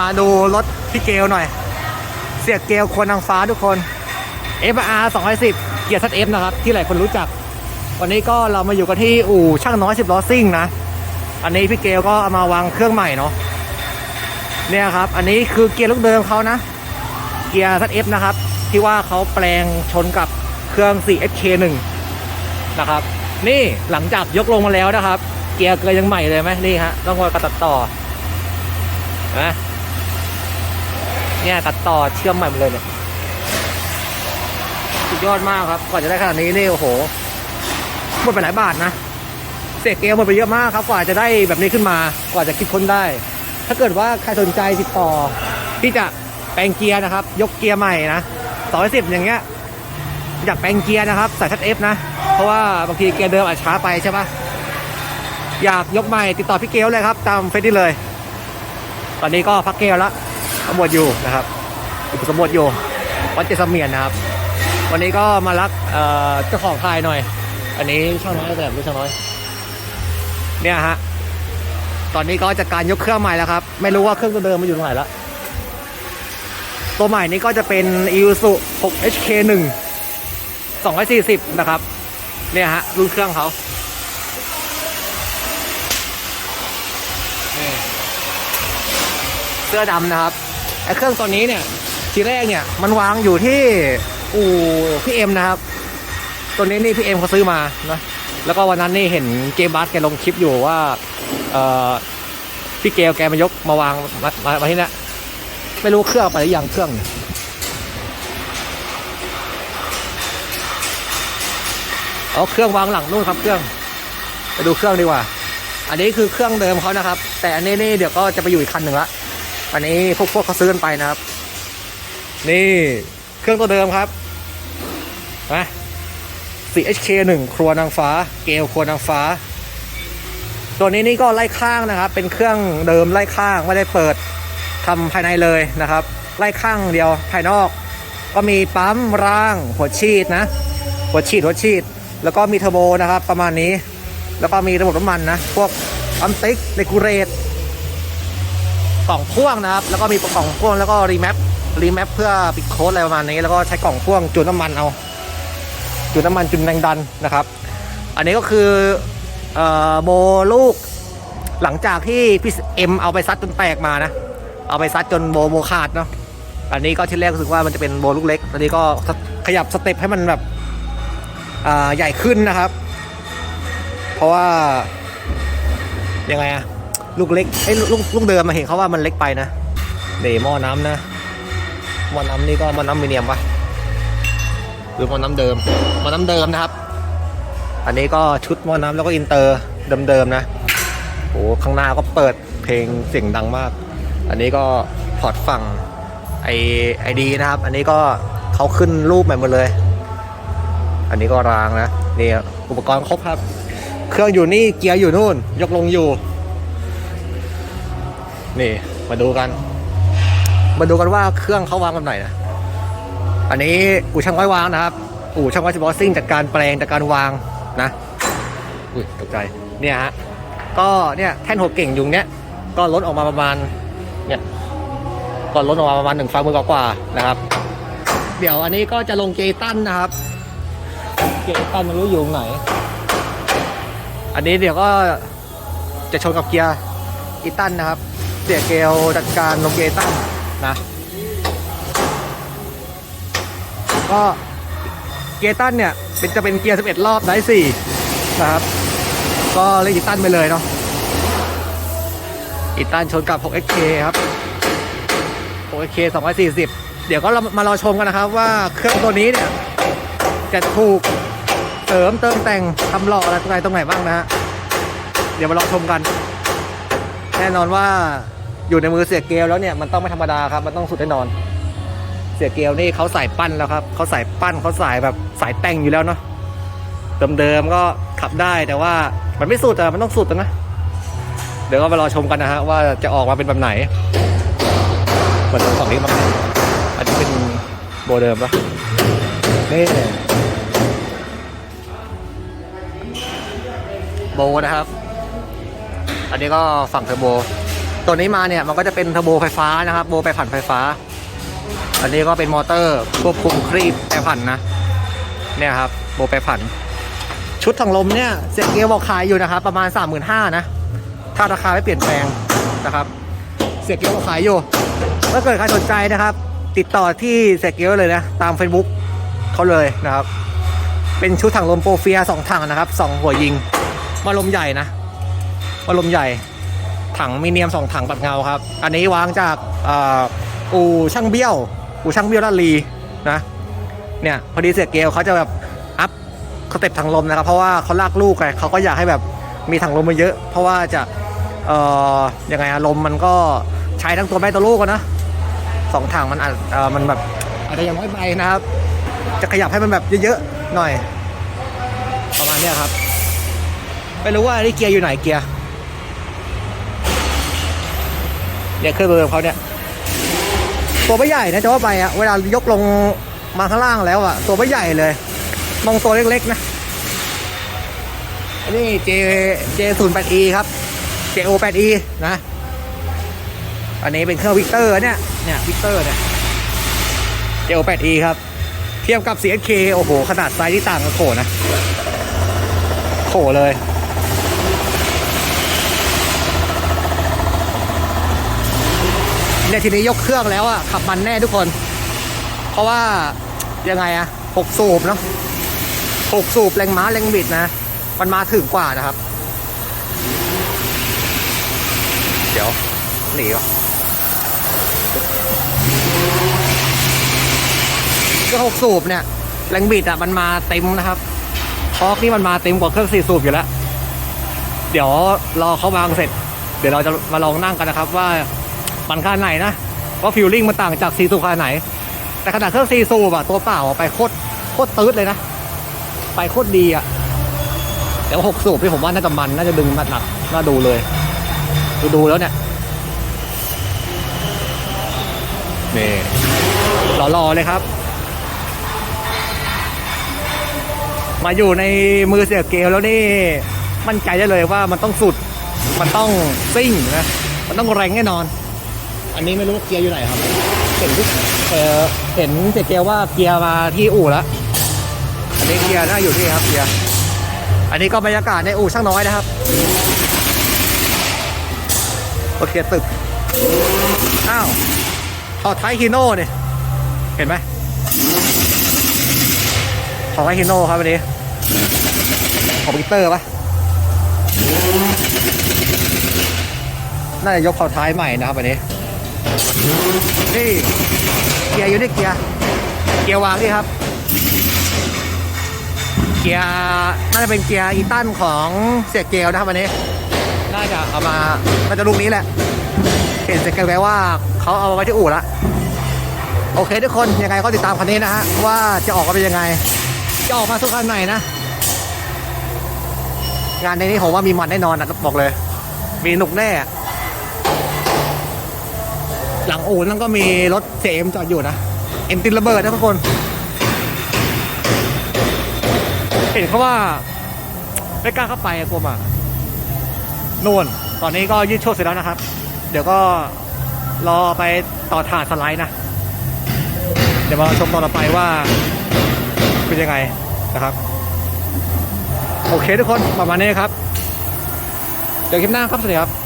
มาดูรถพี่เกลหน่อย เสียเกลคนนางฟ้าทุกคน FR 210 เกียร์ซัดเอฟนะครับ ที่หลายคนรู้จัก วันนี้ก็เรามาอยู่กันที่อู่ช่างน้อย10ล้อซิ่งนะ อันนี้พี่เกลก็เอามาวางเครื่องใหม่เนาะเนี่ยครับ อันนี้คือเกียร์ลูกเดิมเขานะ เกียร์ซัดเอฟนะครับ ที่ว่าเขาแปลงชนกับเครื่อง 4SK1 นะครับ นี่หลังจากยกลงมาแล้วนะครับ เกียร์เกยยังใหม่เลยไหมนี่ฮะต้องคอยกระตัดต่อนะ เนี่ยตัดต่อเชื่อมใหม่หมดเลยเนี่ยสุดยอดมากครับกว่าจะได้ขนาดนี้นี่โอ้โหหมดไปหลายบาทนะเศษเกลหมดไปเยอะมากครับกว่าจะได้แบบนี้ขึ้นมากว่าจะคิดค้นได้ ถ้าเกิดว่าใครสนใจติดต่อ ที่จะแปลงเกียร์นะครับ ยกเกียร์ใหม่นะสองสิบอย่างเงี้ยอยากแปลงเกียร์นะครับใส่ทัดเอฟนะ เพราะว่าบางทีเกียร์เดิมอาจช้าไปใช่ปะอยากยกใหม่ติดต่อพี่เกลเลยครับ ตามเฟซได้เลย ตอนนี้ก็พักเกลแล้ว สมบวชอยู่นะครับอยู่สมบวชอยู่วัดเจสเมียนนะครับ วันนี้ก็มารักเจ้าของทายหน่อย อันนี้ช่างน้อยแบบไม่ช่างน้อย เนี่ยฮะตอนนี้ก็จัดการยกเครื่องใหม่แล้วครับ ไม่รู้ว่าเครื่องตัวเดิมมาอยู่ตรงไหนล้วตัวใหม่นี้ก็จะเป็น i s u 6 HK1 240 นะครับ เนี่ยฮะรุ่นเครื่องเขาเสื้อดำนะครับ ไอ้เครื่องตัวนี้เนี่ยทีแรกเนี่ยมันวางอยู่ที่อู่พี่เอ็มนะครับ ตัวนี้นี่พี่เอ็มเขาซื้อมานะแล้วก็วันนั้นนี่เห็นเกมบัสแกลงคลิปอยู่ว่าเออพี่เกลแกมายกมาวางมามามาที่นี้ยไม่รู้เครื่องอาไปหรือยังเครื่องเอาเครื่องวางหลังนู่นครับเครื่องไปดูเครื่องดีกว่า อันนี้คือเครื่องเดิมเขานะครับ แต่อันนี้นี่เดี๋ยวก็จะไปอยู่อีกคันหนึ่งละ อันนี้พวกพวกเขาซื้อกันไปนะครับ นี่เครื่องตัวเดิมครับนะ 4HK 1 ครัวนางฟ้า เกลครัวนางฟ้า ตัวนี้นี่ก็ไล่ข้างนะครับ เป็นเครื่องเดิมไล่ข้างไม่ได้เปิดทำภายในเลยนะครับ ไล่ข้างเดียวภายนอก ก็มีปั๊มร่างหัวฉีดนะ หัวฉีดหัวฉีด แล้วก็มีเทอร์โบนะครับ ประมาณนี้ แล้วก็มีระบบน้ำมันนะ พวกปั๊มติ๊กเลกูเรต ล่องพ่วงนะครับ แล้วก็มีกล่องพ่วงแล้วก็รีแมปรีแมปเพื่อปิดโค้ดอะไรประมาณนี้ แล้วก็ใช้กล่องพ่วงจูนน้ำมันเอา จุดน้ำมันจุดแรงดันนะครับ อันนี้ก็คือออโบลูก หลังจากที่พี่เอ็มเอาไปซัดจนแตกมานะ เอาไปซัดจนโบโบขาดเนาะอันนี้ก็ที่แรกรู้สึกว่ามันจะเป็นโบลูกเล็กอันนี้ก็ขยับสเต็ปให้มันแบบใหญ่ขึ้นนะครับ เพราะว่ายังไงอะ ลูกเล็กไอ้ลูกลูกเดิมมาเห็นเขาว่ามันเล็กไปนะเดหม้อน้ำนะหม้อน้ำนี่ก็หม้อน้ำมิเนียมปะหรือหม้อน้ำเดิมหม้อน้ำเดิมนะครับ อันนี้ก็ชุดหม้อน้ำแล้วก็อินเตอร์เดิมๆนะโอ้ข้างหน้าก็เปิดเพลงเสียงดังมาก อันนี้ก็พอร์ตฝั่งไอไอดีนะครับ อันนี้ก็เขาขึ้นรูปใหม่หมดเลย อันนี้ก็รางนะนี่อุปกรณ์ครบครับ เครื่องอยู่นี่เกียร์อยู่นู่น ยกลงอยู่ นี่มาดูกัน มาดูกันว่าเครื่องเขาวางแบบไหนนะอันนี้อู่ช่างไว้วางนะครับ อู่ช่างไว้สปอร์ตซิ่งจากการแปลงจากการวางนะอุ้ยตกใจเนี่ยฮะก็เนี่ยแท่นหัวเก่งยุงเนี้ยก็ลดออกมาประมาณเนี่ยก็ลดออกมาประมาณหนึ่งฝ่ามือกว่าๆนะครับ เดี๋ยวอันนี้ก็จะลงเกตันนะครับ เกตันไม่รู้อยู่ตรงไหน อันนี้เดี๋ยวก็จะชนกับเกียร์อีตันนะครับ เสียเกลจัดการลงเกตันนะก็เกียร์ตันเนี่ยเป็นจะเป็นเกียร์ 11 รอบได้4นะครับ ก็เล่นอีตันไปเลยเนาะอีตันชนกับ 6XK ครับ 6XK 240 เดี๋ยวก็เรามารอชมกันนะครับว่าเครื่องตัวนี้เนี่ย จะถูกเสริมเติมแต่งทำหล่ออะไรตรงไหนตรงไหนบ้างนะฮะ เดี๋ยวมารอชมกัน แน่นอนว่าอยู่ในมือเสียเกลแล้วเนี่ยมันต้องไม่ธรรมดาครับมันต้องสุดแน่นอน เสียเกลนี่เขาใส่ปั้นแล้วครับเขาใส่ปั้นเขาใส่แบบสายแต่งอยู่แล้วเนาะเดิมๆก็ขับได้แต่ว่ามันไม่สุดอะมันต้องสุดอะนะเดี๋ยวก็มารอชมกันนะฮะว่าจะออกมาเป็นแบบไหนเหมือนฝั่งนี้มั้งอันนี้เป็นโบเดิมปะนี่โบนะครับ อันนี้ก็ฝั่งเทอร์โบ ตัวนี้มาเนี่ยมันก็จะเป็นเทอร์โบไฟฟ้านะครับโบแปรผันไฟฟ้า อันนี้ก็เป็นมอเตอร์ควบคุมครีบแปรผันนะ เนี่ยครับโบแปรผัน ชุดถังลมเนี่ยเสียเกลบอกขายอยู่นะครับประมาณ 3 5 0 0 0นะถ้าราคาไม่เปลี่ยนแปลงนะครับเสียเกลบอกขายอยู่ถ้าเกิดใครสนใจนะครับ ติดต่อที่เสียเกลเลยนะ ตาม Facebook เขาเลยนะครับ เป็นชุดถังลมโปรเฟียสองถังนะครับสองหัวยิงมาลมใหญ่นะ มาลมใหญ่ ถังมีเนียมสองถังปัดเงาครับ อันนี้วางจากอู่ช่างเบี้ยว อู่ช่างเบี้ยวลาลีนะ เนี่ยพอดีเสียเกลเขาจะแบบอัพสเต็ปถังลมนะครับ เพราะว่าเขาลากลูกไงเขาก็อยากให้แบบมีถังลมมาเยอะ เพราะว่าจะเอ่อยังไงอะลมมันก็ใช้ทั้งตัวแม่ตัวลูกนะสองถังมันอาจมันแบบอาจจะยังไม่ไปนะครับ จะขยับให้มันแบบเยอะๆหน่อย ประมาณนี้ครับไม่รู้ว่านี่เกียร์อยู่ไหนเกียร์ เนี่ยเครื่องเบอร์เขาเนี่ย ตัวไม่ใหญ่นะจะว่าไปอะเวลายกลงมาข้างล่างแล้วอะตัวไม่ใหญ่เลยมองตัวเล็กๆนะนนี้ J J 0 8 E ครับ J O 8 E นะ อันนี้เป็นเครื่องวิกเตอร์เนี่ย เนี่ยวิกเตอร์เนี่ย J O 8 E ครับ เทียบกับ CSK โอ้โห ขนาดไซส์ที่ต่างกันโขนะ โขเลย เนี่ยทีนี้ยกเครื่องแล้วอะขับมันแน่ทุกคน เพราะว่ายังไงอะหกสูบเนาะหกสูบแรงม้าแรงบิดนะ มันมาถึงกว่านะครับ เดี๋ยวหนีวะก็หกสูบเนี่ยแรงบิดอะมันมาเต็มนะครับทอกนี่มันมาเต็มกว่าเครื่องสี่สูบอยู่แล้ว เดี๋ยวรอเขาวางเสร็จ เดี๋ยวเราจะมาลองนั่งกันนะครับว่า มันขนาดไหนนะว่าฟิลลิ่งมันต่างจากสี่สูขนาดไหน แต่ขนาดเครื่องสี่สูบอะตัวเปล่าไปโคตรโคตรตืดเลยนะ ไปโคตรดีอะแต่ว่าหกสูบที่ผมว่าน่าจะมันน่าจะดึงมาหนักน่าดูเลย ดูดูแล้วเนี่ยนี่หล่อๆเลยครับ มาอยู่ในมือเสียเกลแล้วนี่มั่นใจได้เลยว่ามันต้องสุด มันต้องซิ่งนะ มันต้องแรงแน่นอน อันนี้ไม่รู้เกียร์อยู่ไหนครับ เห็นเออเห็นเสียเกลว่าเกียร์มาที่อู่แล้ว อันนี้เกียร์น่าอยู่ที่ครับเกียร์ อันนี้ก็บรรยากาศในอู่ช่างน้อยนะครับโอเคตึก อ้าวถอดท้ายฮีโน่เนี่ย เห็นไหมถอดท้ายฮีโน่ครับวันนี้ ของวิเตอร์ปะน่าจะยกเขาท้ายใหม่นะครับวันนี้ นี่เกียร์อยู่ที่เกียร์เกียร์วางนี่ครับ เกียร์น่าจะเป็นเกียร์อีตันของเสียเกลนะครับวันนี้ น่าจะเอามาน่าจะลูกนี้แหละ เห็นเสียเกลไว้ว่าเขาเอาไว้ที่อู่ละโอเคทุกคนยังไงก็ติดตามคันนี้นะฮะว่าจะออกมาเป็นยังไง จะออกมาสุดคันไหนนะ งานในนี้ผมว่ามีมันแน่นอนนะบอกเลย มีหนุกแน่ หลังอู่นั่นก็มีรถเจมจอดอยู่นะ เอ็นตินระเบิดนะทุกคน เห็นเขาว่าไม่กล้าเข้าไปอะกลัวหมานู่น ตอนนี้ก็ยืดโชดเสร็จแล้วนะครับ เดี๋ยวก็รอไปต่อถาดสไลด์นะ เดี๋ยวมาชมตอนต่อไปว่า เป็นยังไงนะครับ โอเคทุกคนประมาณนี้ครับ เดี๋ยวคลิปหน้าครับ สวัสดีครับ